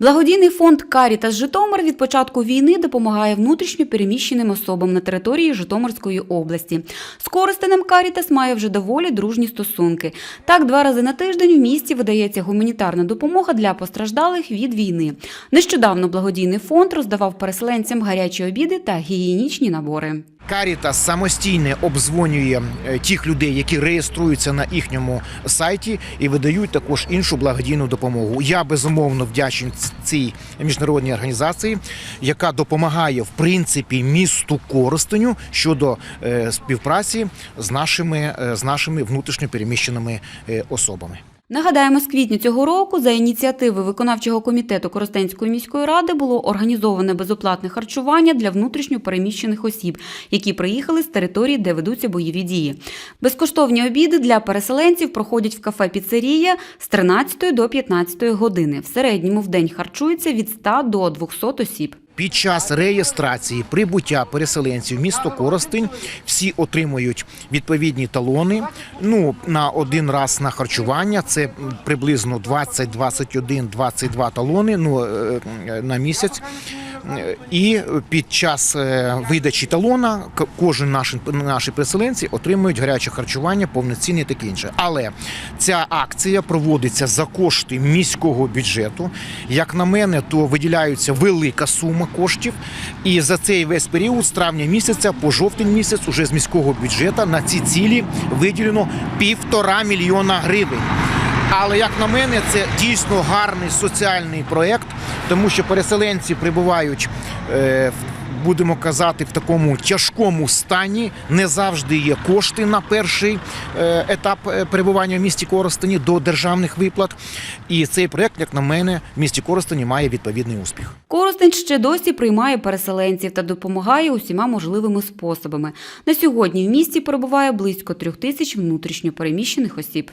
Благодійний фонд Карітас Житомир від початку війни допомагає внутрішньо переміщеним особам на території Житомирської області. З Коростенем Карітас має вже доволі дружні стосунки. Так, два рази на тиждень в місті видається гуманітарна допомога для постраждалих від війни. Нещодавно благодійний фонд роздавав переселенцям гарячі обіди та гігієнічні набори. Карітас самостійно обдзвонює е, тих людей, які реєструються на їхньому сайті, і видають також іншу благодійну допомогу. Я безумовно вдячний цій міжнародній організації, яка допомагає в принципі місту Коростеню щодо е, співпраці з нашими е, з нашими внутрішньо переміщеними особами. Нагадаємо, з квітня цього року за ініціативи виконавчого комітету Коростенської міської ради було організоване безоплатне харчування для внутрішньо переміщених осіб, які приїхали з території, де ведуться бойові дії. Безкоштовні обіди для переселенців проходять в кафе Піцерія з 13 до 15 години. В середньому в день харчується від 100 до 200 осіб. Під час реєстрації прибуття переселенців місто Коростень всі отримують відповідні талони. Ну на один раз на харчування це приблизно 20, 21, 22 талони. Ну е, е, на місяць. Е, І під час е, видачі талона кожен наш наші переселенці отримують гаряче харчування, повноцінне таке інше. Але ця акція проводиться за кошти міського бюджету. Як на мене, то виділяється велика сума коштів. І за цей весь період з травня місяця по жовтень місяць уже з міського бюджету на ці цілі виділено півтора мільйона гривень. Але як на мене, це дійсно гарний соціальний проєкт, тому що переселенці прибувають. Е, Будемо казати, в такому тяжкому стані не завжди є кошти на перший е, етап е, перебування в місті Коростені до державних виплат. І цей проєкт, як на мене, в місті Коростені має відповідний успіх. Коростень ще досі приймає переселенців та допомагає усіма можливими способами. На сьогодні в місті перебуває близько трьох тисяч внутрішньо переміщених осіб.